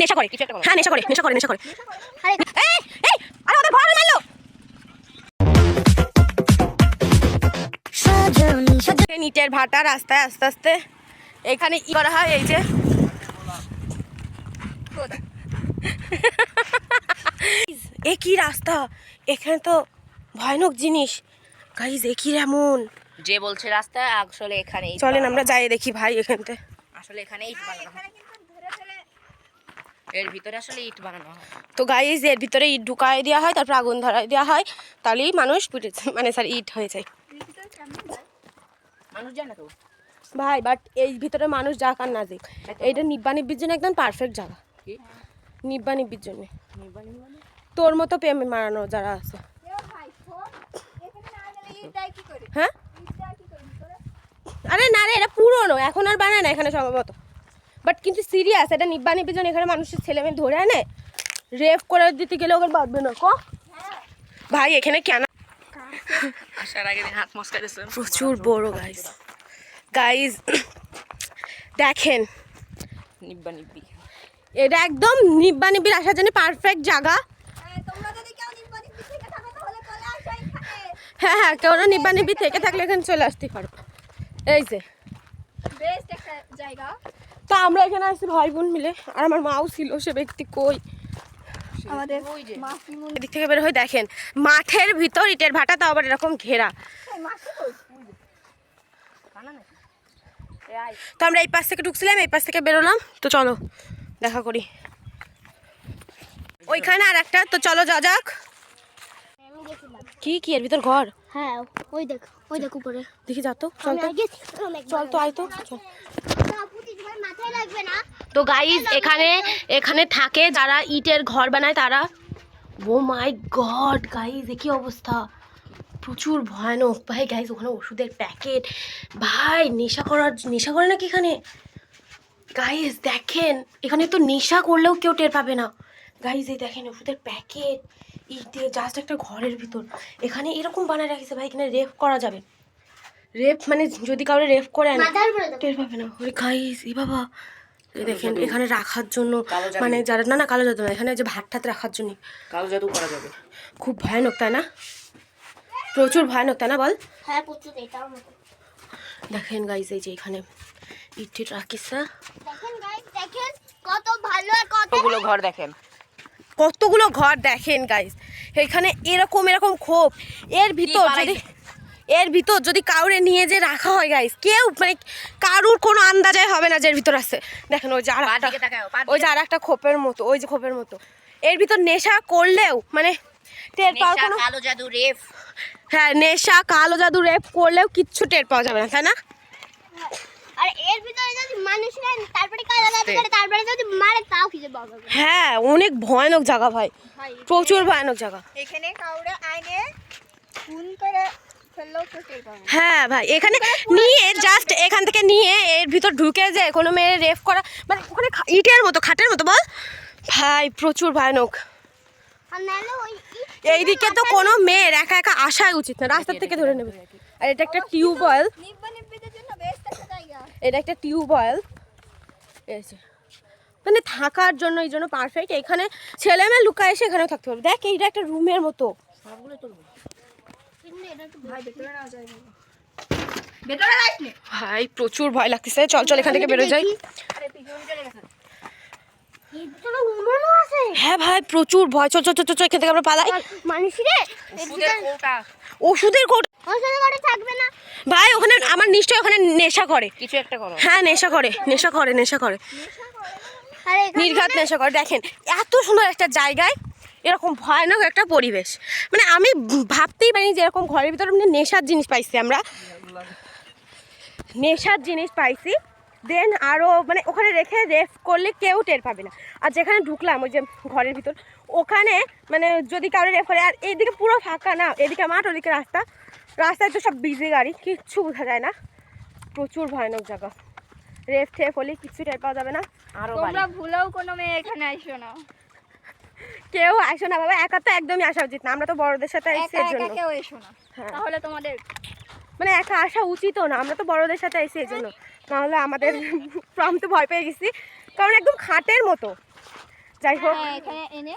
নেশা করে কিছু একটা করো। হ্যাঁ নেশা করে নেশা করে নেশা করে। আরে এই এই আরে ওদের ঘর মারলো। সাজানি সাজানি নিটের ভাটা রাস্তায় আস্তে আস্তে এখানে ই করা হয় এই যে। এ কি রাস্তা? এখানে তো ভয়ানক জিনিস। গাইজ এ কি এমন? যে বলছে রাস্তা আসলে এখানে চলেন আমরা যাই দেখি ভাই এখানতে। আসলে এখানে ইট বানানো হয়। এর ভিতরে আসলে ইট বানানো হয়। তো গাইজ এর ভিতরে ইট ঢুকাই দেওয়া হয় তারপর আগুন ধরাই দেওয়া হয় তাহলেই মানুষ পুড়ে মানে স্যার ইট হয়ে যায়। মানুষ জানে তো। ভাই বাট এই ভিতরে মানুষ যাক আর না যাক এইটা নিব্বা নিব্বির জন্য একদম পারফেক্ট জায়গা। নিব্বা নিব্বির জন্য। তোর মতো প্রেমে মারানো যারা আছে। হ্যাঁ? আরে না রে এটা পুরনো এখন আর বানায় না এখানে সম্ভবত। বাট কিন্তু সিরিয়াস এটা নিব্বা নিব্বির জন্য এখানে মানুষের ছেলে মেয়ে ধরে আনে রেপ করে দিতে গেলে ওকে বাঁধবে না ক? ভাই এখানে কেন প্রচুর বড় গাইজ গাইজ দেখেন। নিব্বা নিব্বি। এটা একদম নিব্বা নিব্বির আসার জন্য পারফেক্ট জায়গা। হ্যাঁ হ্যাঁ কেউ না নিব্বা নিব্বি থেকে থাকলে এখানে চলে আসতে পারব এই যে। তো আমরা এখানে আসছি ভাই বোন মিলে। আর আমার মাও ছিল, সে ব্যক্তি কই? আমাদের এদিক থেকে বের হয়ে দেখেন, মাঠের ভিতর ইটের ভাটা, তাও আবার এরকম ঘেরা। তো আমরা এই পাশ থেকে ঢুকছিলাম, এই পাশ থেকে বেরোলাম, তো চলো, দেখা করি। ওইখানে আর একটা তো চলো, যা যাক। কি কি এর ভিতর ঘর? হ্যাঁ ওই দেখ ওই দেখ উপরে। দেখি যা তো চল তো। চল তো আয় তো চল। তো গাইজ এখানে এখানে থাকে যারা ইটের ঘর বানায় তারা। ও মাই গড গাইজ কি অবস্থা? প্রচুর ভয়ানক। ভাই গাইজ ওখানে ওষুধের প্যাকেট ভাই নেশা করার নেশা করে নাকি এখানে? গাইজ দেখেন এখানে তো নেশা করলেও কেউ টের পাবে না। গাইজ এই দেখেন ওষুধের প্যাকেট ইট দিয়ে জাস্ট একটা ঘরের ভিতর। এখানে এরকম বানায় রাখিছে ভাই এখানে রেপ করা যাবে। রেপ মানে যদি কাউরে রেপ করে আনে টের পাবে না। ওরে গাইস এ বাবা। দেখেন এখানে রাখার জন্য মানে যারা না না কালো জাদু না এখানে যে ভাত টাত রাখার জন্য। কালো জাদু করা যাবে। খুব ভয়ানক তাই না? প্রচুর ভয়ানক তাই না বল? হ্যাঁ প্রচুর মতো। দেখেন গাইস এই যে এখানে ইট রাখিস দেখেন গাইস দেখেন কত ভালো কত কতগুলো ঘর দেখেন। কতগুলো ঘর দেখেন গাইস এখানে এরকম এরকম খোপ। এর ভিতর যদি এর ভিতর যদি কাউরে নিয়ে যে রাখা হয় গাইস কেউ মানে কারুর কোনো আন্দাজাই হবে না যে এর ভিতর আছে। দেখেন ওই যে আর একটা ওই যে আর একটা খোপের মতো ওই যে খোপের মতো। এর ভিতর নেশা করলেও মানে টের পাওয়ার নেশা কোনো কালো জাদু রেফ হ্যাঁ নেশা কালো জাদু রেপ করলেও কিচ্ছু টের পাওয়া যাবে না তাই না? আর এর ভিতরে যদি মানুষ তারপরে কাজ লাগাতে করে তারপরে যদি মারে তাও কিছু পাবে হ্যাঁ অনেক ভয়ানক জায়গা ভাই। প্রচুর ভয়ানক জায়গা। এখানে কাউরে আইনে করে। হ্যাঁ ভাই এখানে নিয়ে জাস্ট এখান থেকে নিয়ে এর ভিতর ঢুকে যে কোনো মেয়ে রেফ করা মানে ওখানে ইটের মতো খাটের মতো বল। ভাই প্রচুর ভয়ানক। এইদিকে তো কোনো মেয়ের একা একা আসাই উচিত না রাস্তার থেকে ধরে নেবে। আর এটা একটা টিউবওয়েল। এটা একটা টিউবওয়েল যে। মানে থাকার জন্য এই জন্য পারফেক্ট এখানে ছেলে মেয়ে লুকায় এসে এখানেও থাকতে পারবে। দেখ এইটা একটা রুমের মতো। কিন্তু এটা একটু ভাই প্রচুর ভয় লাগতেছে। চল চল এখান থেকে বেরো যাই। আছে। হ্যাঁ ভাই প্রচুর ভয়। চল চল চল চল, এখান থেকে আমরা পালাই। মানুষ ওষুধের কৌটা। ওষুধের কোট। ওর সাথে করে থাকবে না। ভাই ওখানে আমার নিশ্চয়ই ওখানে নেশা করে। কিছু একটা করো। হ্যাঁ নেশা করে নেশা করে নেশা করে। আর নির্ঘাত নেশা করে। দেখেন এত সুন্দর একটা জায়গায় এরকম ভয়ানক একটা পরিবেশ। মানে আমি ভাবতেই পারি যে এরকম ঘরের ভিতরে মানে নেশার জিনিস পাইছি আমরা। নেশার জিনিস পাইছি। দেন আরও মানে ওখানে রেখে রেফ করলে কেউ টের পাবে না। আর যেখানে ঢুকলাম ওই যে ঘরের ভিতর ওখানে মানে যদি কারও রেফ করে আর এইদিকে পুরো ফাঁকা না এদিকে মাঠ ওদিকে রাস্তা। রাস্তায় তো সব বিজি গাড়ি কিচ্ছু বোঝা যায় না। প্রচুর ভয়ানক জায়গা। রেফ টেফ হলে কিচ্ছু টের পাওয়া যাবে না। আরও তোমরা ভুলেও কোনো মেয়ে এখানে আইসো না। কেউ আসো না বাবা একা তো একদমই আসা উচিত না। আমরা তো বড়দের সাথে একা জন্য। কেউ এসো না। হ্যাঁ। তাহলে তোমাদের মানে একা আসা উচিতও না আমরা তো বড়দের সাথে এসেছি এর জন্য। নাহলে আমাদের প্রম তো ভয় পেয়ে গেছি। কারণ একদম খাটের মতো। যাই হোক। হ্যাঁ এখানে এনে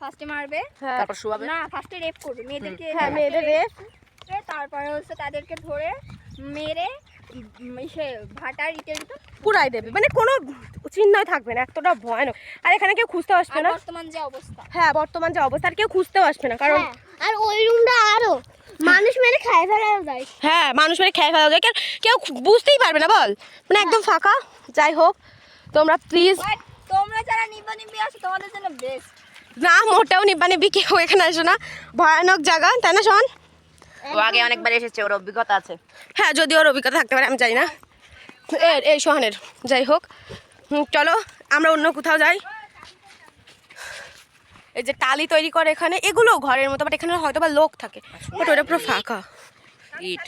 ফার্স্টে মারবে। হ্যাঁ। তারপর শুয়াবে? না ফার্স্টে রেপ করবে। মেয়েদেরকে হ্যাঁ মেয়েদের রেপ এ তারপরে হচ্ছে তাদেরকে ধরে মেরে সে ভাটার ইটের ভিতর পুরাই দেবে। মানে কোনো চিহ্নই থাকবে না এতটা ভয়ানক। আর এখানে কেউ খুঁজতে আসবে না। বর্তমান যে অবস্থা। হ্যাঁ বর্তমান যে অবস্থা আর কেউ খুঁজতেও আসবে না কারণ হ্যাঁ, আর ওই রুমটা আরও। মানুষ মেরে খাই ফেলা যায়। হ্যাঁ মানুষ মেরে খেয়ে ফেলা যায়। কেউ- কেউ বুঝতেই পারবে না বল। মানে একদম ফাঁকা। যাই হোক তোমরা প্লিজ তোমরা যারা নিবা নিবি আছো তোমাদের জন্য বেস্ট না মোটেও নিব্বা নিব্বি কেউ এখানে আসো না। ভয়ানক জায়গা তাই না শোন? ও আগে অনেকবার এসেছে ওর অভিজ্ঞতা আছে। হ্যাঁ যদিও ওর অভিজ্ঞতা থাকতে পারে আমি জানি না। এর এই সোহানের যাই হোক। চলো আমরা অন্য কোথাও যাই। এই যে টালি তৈরি করে এখানে এগুলো ঘরের মতো বাট এখানে হয়তো বা লোক থাকে। বাট ওটা পুরো ফাঁকা। ইট।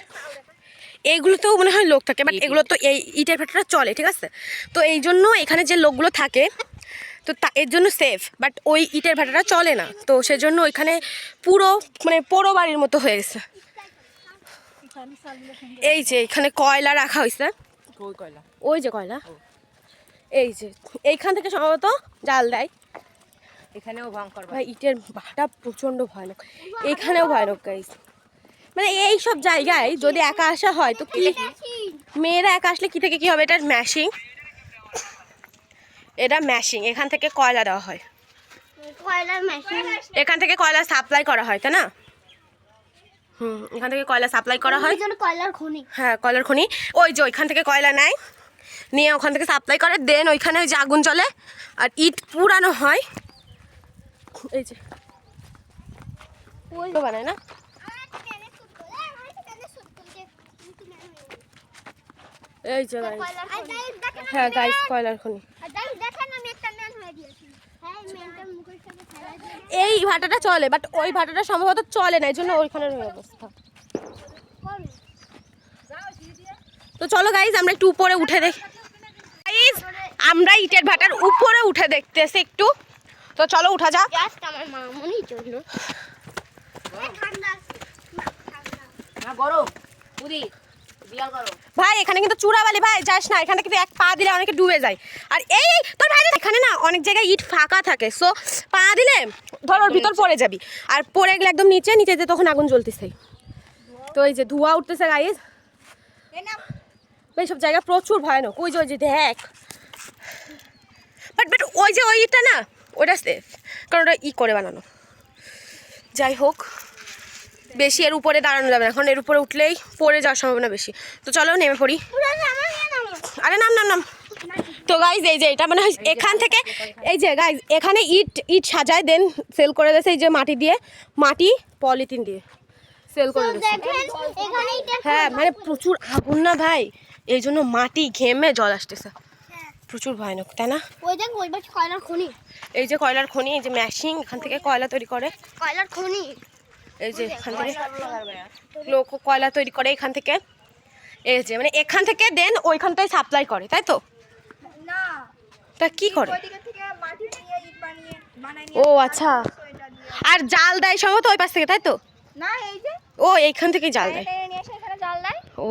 এইগুলোতেও মনে হয় লোক থাকে বাট এগুলো তো এই ইটের ভেতরে চলে ঠিক আছে? তো এই জন্য এখানে যে লোকগুলো থাকে তো তা এর জন্য সেফ বাট ওই ইটের ভাটাটা চলে না। তো সেজন্য ওইখানে পুরো মানে পোড়ো বাড়ির মতো হয়ে গেছে। এই যে এখানে কয়লা রাখা হয়েছে। ওই কয়লা? ওই যে কয়লা। এই যে এইখান থেকে সম্ভবত জাল দেয়। এখানেও ভয়ঙ্কর ভাই ইটের ভাটা প্রচণ্ড ভয়ানক। এখানেও ভয়ানক গাইস মানে এই সব জায়গায় যদি একা আসা হয় তো কি মেয়েরা একা আসলে কি থেকে কি হবে? এটার ম্যাশিং এটা ম্যাশিং এখান থেকে কয়লা দেওয়া হয়। এখান থেকে কয়লা সাপ্লাই করা হয় তাই না? হুম এখান থেকে কয়লা সাপ্লাই করা হয়? কয়লার খনি। হ্যাঁ কয়লার খনি। ওই যে ওইখান থেকে কয়লা নেয়। নিয়ে ওখান থেকে সাপ্লাই করে দেন ওইখানে ওই যে আগুন চলে আর ইট পুরানো হয়। এই যে। ওই বানায় না? এই যে হ্যাঁ গাইস কয়লার খনি দেখেন আমি একটা ম্যান হয়ে দিয়েছি হ্যাঁ এই ম্যানটা মুখের সাথে খেলা দিয়ে এই ভাটাটা চলে বাট ওই ভাটাটা সম্ভবত চলে না এই জন্য ওইখানের ওই অবস্থা তো চলো গাইজ আমরা একটু উপরে উঠে দেখি গাইজ আমরা ইটের ভাটার উপরে উঠে দেখতেছি একটু। তো চলো উঠা যাক। আমার মামুনির জন্য। গরম। ভাই এখানে কিন্তু চূড়াবালি ভাই যাস না এখানে কিন্তু এক পা দিলে অনেকে ডুবে যায়। আর এই এই, তোর ভাই এখানে না অনেক জায়গায় ইট ফাঁকা থাকে সো পা দিলে ধর ওর ভিতর পড়ে যাবি। আর পড়ে গেলে একদম নিচে নিচে যে তখন আগুন জ্বলতেছে তো এই যে ধোঁয়া উঠতেছে গাইজ এইসব জায়গা প্রচুর ভয়ানক। ওই যে ওই যে দেখ। বাট বাট ওই যে ওই ইটটা না ওটা সেফ কারণ ওটা ই করে বানানো। যাই হোক বেশি এর উপরে দাঁড়ানো যাবে না। এখন এর উপরে উঠলেই পড়ে যাওয়ার সম্ভাবনা বেশি। তো চলো নেমে পড়ি। আরে নাম নাম নাম। তো গাইজ এই যে এটা মানে হয় এখান থেকে এই যে গাইজ এখানে ইট ইট সাজায় দেন সেল করে দিয়েছে এই যে মাটি দিয়ে। মাটি পলিথিন দিয়ে সেল করে হ্যাঁ মানে প্রচুর আগুন না ভাই? এই জন্য মাটি ঘেমে জল আসতেছে। প্রচুর ভয়ানক তাই না? ওই দেখ ওই কয়লার খনি। এই যে কয়লার খনি এই যে ম্যাশিং এখান থেকে কয়লা তৈরি করে। কয়লার খনি। এই যে এখান থেকে লোক কয়লা তৈরি করে এখান থেকে। এই যে মানে এখান থেকে দেন ওইখানটায় সাপ্লাই করে তাই তো? তা কি করে? থেকে ও আচ্ছা। আর জাল দেয় সম্ভবত ওই পাশ থেকে তাই তো? না এই যে। ও এইখান থেকেই জাল দেয়। ও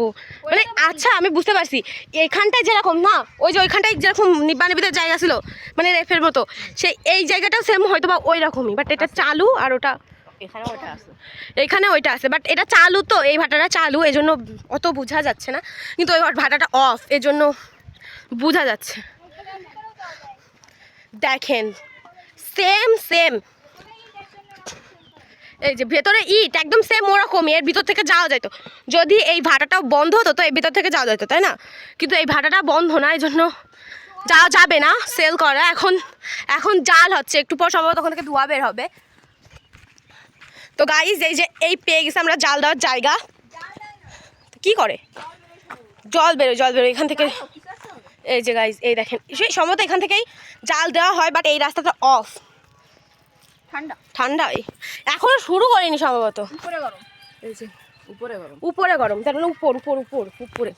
মানে আচ্ছা আমি বুঝতে পারছি। এখানটায় যেরকম না ওই যে ওইখানটায় যেরকম নিব্বানিবিদের জায়গা ছিল মানে রেফের মতো সেই এই জায়গাটাও সেম হয়তো বা ওই রকমই বাট এটা চালু আর ওটা এখানে ওটা আছে। এখানে ওইটা আছে বাট এটা চালু তো এই ভাটাটা চালু এই জন্য অত বোঝা যাচ্ছে না কিন্তু ওই ভাটাটা অফ এই জন্য বোঝা যাচ্ছে। দেখেন সেম সেম এই যে ভেতরে ইট, একদম সেম ওরকমই, এর ভিতর থেকে যাওয়া যেত যদি এই ভাটাটাও বন্ধ হতো, তো এর ভিতর থেকে যাওয়া যেত তাই না? কিন্তু এই ভাটাটা বন্ধ না এই জন্য যাওয়া যাবে না সেল করা। এখন এখন জাল হচ্ছে, একটু পর সম্ভবত ওখান থেকে ধোয়া বের হবে। তো গাইজ এই যে, এই পেয়ে গেছে আমরা জাল দেওয়ার জায়গা। কি করে? জল বেরোয় জল বেরোয় এখান থেকে এই যে গাইজ এই দেখেন। সেই সম্ভবত এখান থেকেই জাল দেওয়া হয় বাট এই রাস্তাটা অফ ঠান্ডা। ঠান্ডা এই। এখনও শুরু করিনি সম্ভবত। উপরে গরম। এই যে। উপরে গরম। উপরে গরম। তার মানে উপর উপর উপর উপরে।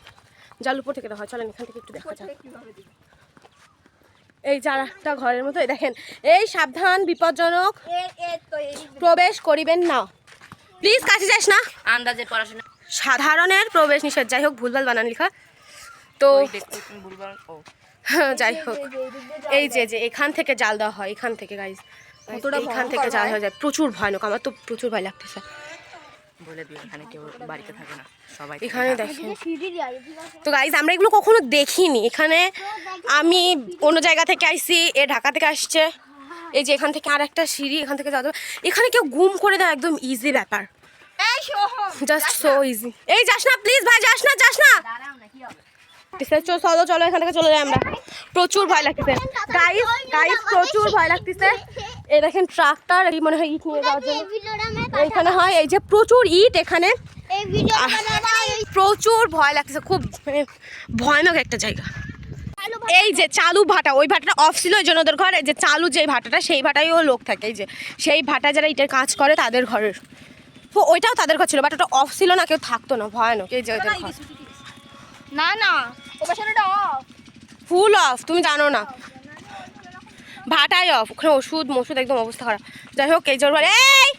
জাল উপর থেকে দেওয়া হয়। চলেন এখান থেকে একটু দেখা যাক। এই একটা ঘরের মতো। এই দেখেন এই সাবধান বিপজ্জনক। প্রবেশ করিবেন না। প্লিজ কাছে যাস না। আন্দাজে পড়াশোনা। সাধারণের প্রবেশ নিষেধ। যাই হোক ভুলভাল বানান লেখা। তো ও। যাই হোক। এই যে যে এখান থেকে জাল দেওয়া হয় এখান থেকে গাইজ এখান থেকে জাল হয়ে যায়। প্রচুর ভয়ানক আমার তো প্রচুর ভয় লাগতেছে। বলে দিও এখানে কেউ বাড়িতে থাকে না। সবাই এখানে দেখেন সিঁড়ি দিয়ে আগে ঠিক আছে তো গাইজ আমরা এগুলো কখনো দেখিনি। এখানে আমি অন্য জায়গা থেকে আসছি এ ঢাকা থেকে আসছে। এই যে এখান থেকে আর একটা সিঁড়ি এখান থেকে যাওয়া। এখানে কেউ গুম করে দেয় একদম ইজি ব্যাপার। জাস্ট সো ইজি এই যাস না প্লিজ ভাই যাস না যাস না। চলো চলো চলো এখান থেকে চলে যাই আমরা। প্রচুর ভয় লাগতেছে। গাইস গাইস প্রচুর ভয় লাগতেছে। এই দেখেন ট্রাক্টর এই মনে হয় ইট নিয়ে যাওয়ার জন্য। এইখানে হয় এই যে প্রচুর ইট এখানে। প্রচুর ভয় লাগতেছে খুব মানে ভয়ানক একটা জায়গা। এই যে চালু ভাটা ওই ভাটাটা অফ ছিল ওই জন্য ওদের ঘর। এই যে চালু যে ভাটাটা সেই ভাটায়ও লোক থাকে। এই যে সেই ভাটা যারা ইটের কাজ করে তাদের ঘরের। তো ওইটাও তাদের ঘর ছিল বাট ওটা অফ ছিল না কেউ থাকতো না ভয়ানক। এই যে ওদের ঘর। না না ও অফ ফুল অফ তুমি জানো না। ভাটাই অফ ওখানে ওষুধ মশুদ একদম অবস্থা খারাপ। যাই হোক এই জোর এই!